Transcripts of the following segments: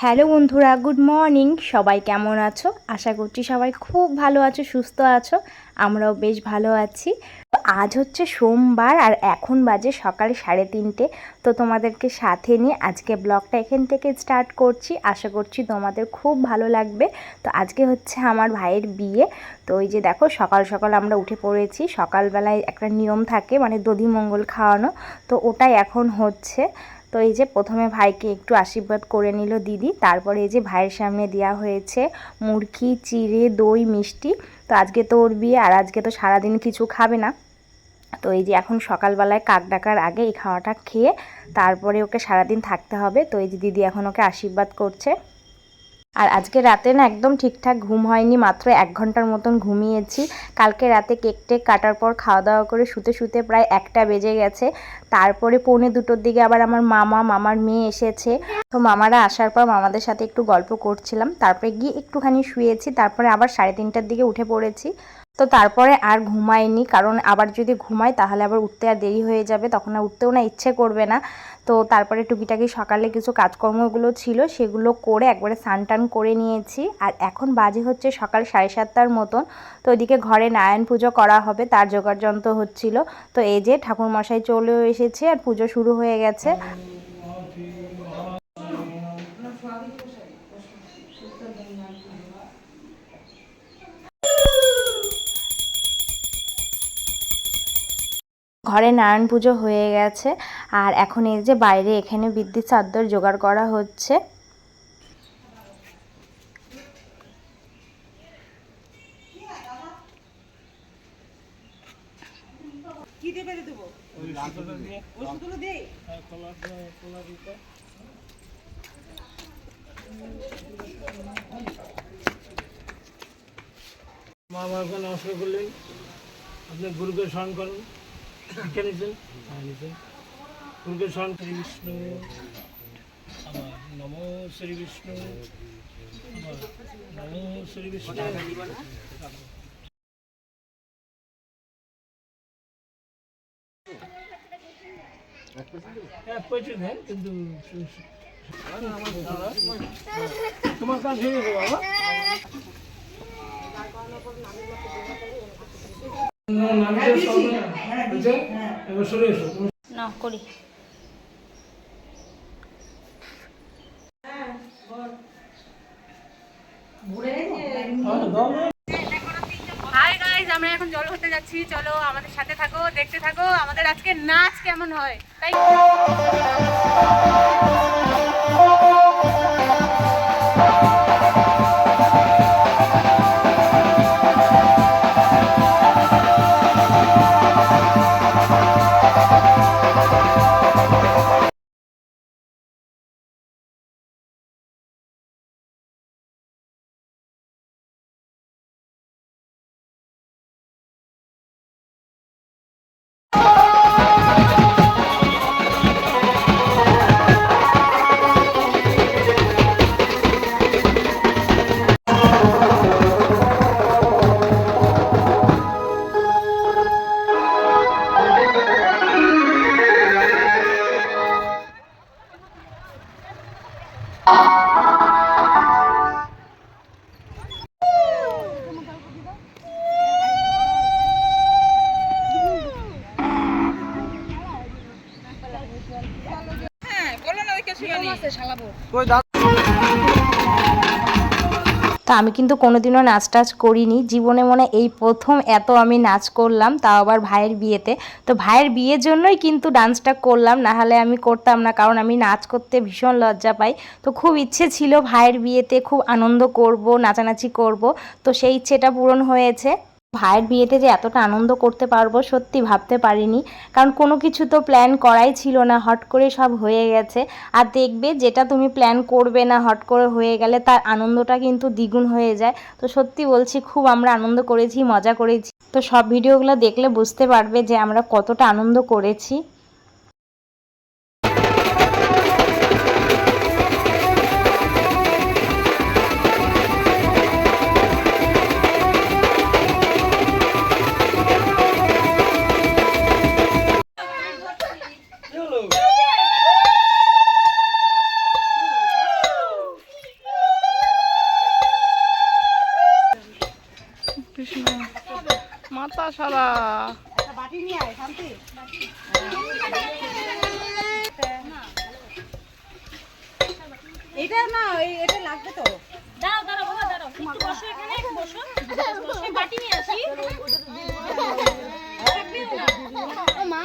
Hello বন্ধুরা, good morning. সবাই কেমন আছো? আশা করছি সবাই খুব ভালো আছো, সুস্থ আছো। আমরাও বেশ ভালো আছি। আজ হচ্ছে সোমবার আর এখন বাজে সকাল সাড়ে তিনটে। তো তোমাদেরকে সাথে নিয়ে আজকে ব্লগটা এখান থেকে স্টার্ট করছি। আশা করছি তোমাদের খুব ভালো লাগবে। তো আজকে হচ্ছে আমার ভাইয়ের বিয়ে। তো ওই যে দেখো, সকাল সকাল আমরা উঠে পড়েছি। সকালবেলায় একটা নিয়ম থাকে মানে দধিমঙ্গল খাওয়ানো। তো ওটাই এখন হচ্ছে। তো এই যে প্রথমে ভাইকে একটু আশীর্বাদ করে নিল দিদি, তারপরে এই যে ভাইয়ের সামনে দেওয়া হয়েছে মুরগি, চিড়ে, দই, মিষ্টি। তো আজকে তো ওর বিয়ে, আর আজকে তো সারাদিন কিছু খাবে না। তো এই যে এখন সকালবেলায় কাক ডাকার আগে এই খাওয়াটা খেয়ে তারপরে ওকে সারাদিন থাকতে হবে। তো এই যে দিদি এখন ওকে আশীর্বাদ করছে। আর আজকে রাতে না একদম ঠিকঠাক ঘুম হয়নি, মাত্র এক ঘণ্টার মতন ঘুমিয়েছি। কালকে রাতে কেক টেক কাটার পর খাওয়া দাওয়া করে শুতে শুতে প্রায় একটা বেজে গেছে। তারপরে পৌনে দুটোর দিকে আবার আমার মামা, মামার মেয়ে এসেছে। তো মামারা আসার পর মামাদের সাথে একটু গল্প করছিলাম। তারপরে গিয়ে একটুখানি শুয়েছি, তারপরে আবার সাড়ে তিনটার দিকে উঠে পড়েছি। তো তারপরে আর ঘুমাইনি কারণ আবার যদি ঘুমাই তাহলে আবার উঠতে আর দেরি হয়ে যাবে, তখন আর উঠতেও না ইচ্ছে করবে না। তো তারপরে টুকিটাকি সকালে কিছু কাজকর্মগুলো ছিল, সেগুলো করে একবারে টান করে নিয়েছি। আর এখন বাজে হচ্ছে সকাল সাড়ে সাতটার মতন, তো ওইদিকে ঘরে নারায়ণ পুজো করা হবে, তার জোগাড় যন্ত্র হচ্ছিল। তো এই যে ঠাকুরমশাই চলেও এসেছে আর পুজো শুরু হয়ে গেছে। ঘরে নারায়ণ পুজো হয়ে গেছে। আর এখন এই যে বাইরে এখানে বিদ্যুৎ চাদর জোগাড় করা হচ্ছে। মা বাবাকে নমস্কার করলেন। আপনি গুরুকে স্মরণ করুন। হ্যাঁ গুরুকে স্মরণ শ্রী বিষ্ণু আবার নমো শ্রী বিষ্ণু আবার নমো শ্রী বিষ্ণু হ্যাঁ পয়সা দেন, কিন্তু তোমার কাজ হয়ে গেছে না করি হাই আমরা এখন জল হতে যাচ্ছি। চলো আমাদের সাথে থাকো, দেখতে থাকো। আমাদের আজকে নাচ কেমন হয়? তাই তো আমি কিন্তু কোনোদিনও নাচ টাচ করিনি। জীবনে মনে এই প্রথম এত আমি নাচ করলাম তাও আবার ভাইয়ের বিয়েতে। তো ভাইয়ের বিয়ের জন্যই কিন্তু ডান্সটা করলাম না হলে আমি করতাম না কারণ আমি নাচ করতে ভীষণ লজ্জা পাই। তো খুব ইচ্ছে ছিল ভাইয়ের বিয়েতে খুব আনন্দ করব নাচানাচি করব। তো সেই ইচ্ছেটা পূরণ হয়েছে। ভাইয়ের বিয়েতে যে এতটা আনন্দ করতে পারব সত্যি ভাবতে পারিনি। কারণ কোনো কিছু তো প্ল্যান করাই ছিল না, হট করে সব হয়ে গেছে। আর দেখবে যেটা তুমি প্ল্যান করবে না, হট করে হয়ে গেলে তার আনন্দটা কিন্তু দ্বিগুণ হয়ে যায়। তো সত্যি বলছি, খুব আমরা আনন্দ করেছি, মজা করেছি। তো সব ভিডিওগুলো দেখলে বুঝতে পারবে যে আমরা কতটা আনন্দ করেছি। মাথা সারা এটা না এটা লাগবে তো। দাও দাঁড়াও বাবা দাঁড়াও। এখানে একটু বসো। বসে নিয়ে আসি। মা।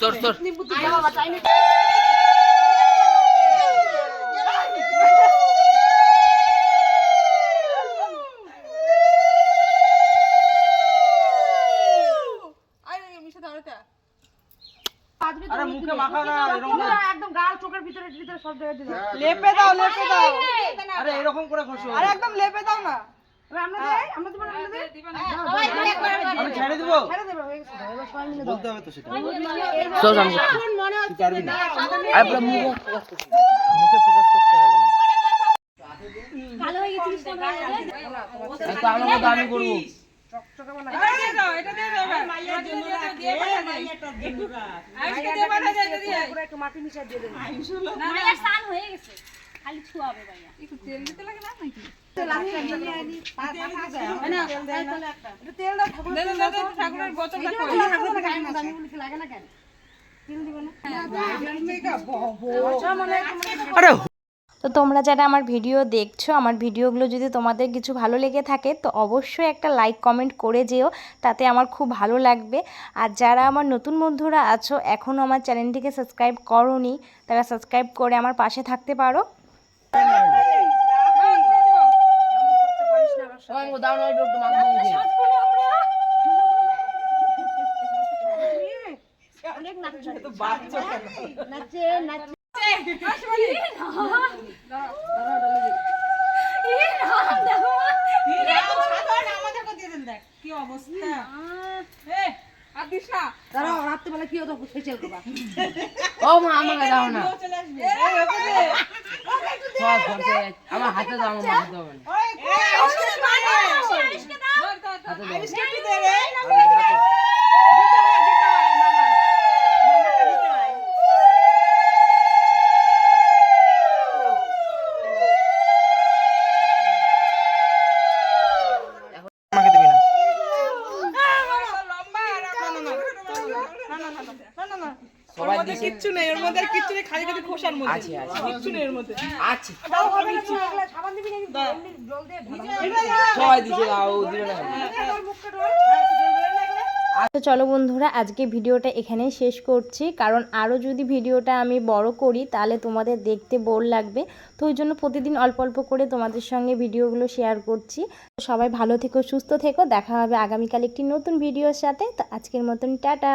সর সর। আরে মুখে মাখাও না এরকম একদম গাল চোখের ভিতরে ভিতরে সব জায়গায় লেপে দাও লেপে দাও। আরে এরকম করে খসো। আরে একদম লেপে দাও না। আমি হয়ে মনে হয়ে করব। একটু মাটি মিশা দিয়ে। হয়ে গেছে। খালি ছুয়াবে ভাইয়া। একটু তেল দিতে লাগে না নাকি? ঠাকুরের বোতলটা কই আমি বলি লাগে না কেন তেল দিব না মানে আরে তো তোমরা যারা আমার ভিডিও দেখছ আমার ভিডিওগুলো যদি তোমাদের কিছু ভালো লেগে থাকে তো অবশ্যই একটা লাইক কমেন্ট করে যেও। তাতে আমার খুব ভালো লাগবে। আর যারা আমার নতুন বন্ধুরা আছো এখনও আমার চ্যানেলটিকে সাবস্ক্রাইব করোনি তারা সাবস্ক্রাইব করে আমার পাশে থাকতে পারো। আমাদেরকে দিয়ে দেন দেখ কি অবস্থা দাঁড়াও রাত্রিবেলা কি হতো ফেসিয়াল করবা ও মা আমাকে দাও না আমার হাতে দাও আমার মানে দাও হাতে দাও আইসকে কি দে রে আরে দেখো দিতে হয় দিতে হয় মামা মামাকে দিতে হয় আমাকে দিবি না লম্বা আর না না না না না না সবাই কিচ্ছু নেই ওর মধ্যে কিচ্ছু নেই খালি খালি খোসার মধ্যে। আছে আছে। কিচ্ছু নেই এর মধ্যে। আছে। দাও হবে না সাবান দিবি নাকি জল দিয়ে সবাই দিছে দাও দিবে না। মুখটা ধর তুই ধরবে না একলা তো চলো বন্ধুরা আজকে ভিডিওটা এখানেই শেষ করছি। কারণ আরও যদি ভিডিওটা আমি বড় করি তাহলে তোমাদের দেখতে বোর লাগবে। তো ওই জন্য প্রতিদিন অল্প অল্প করে তোমাদের সঙ্গে ভিডিওগুলো শেয়ার করছি। সবাই ভালো থেকো সুস্থ থেকো। দেখা হবে আগামীকাল একটি নতুন ভিডিওর সাথে। তো আজকের মতন টাটা।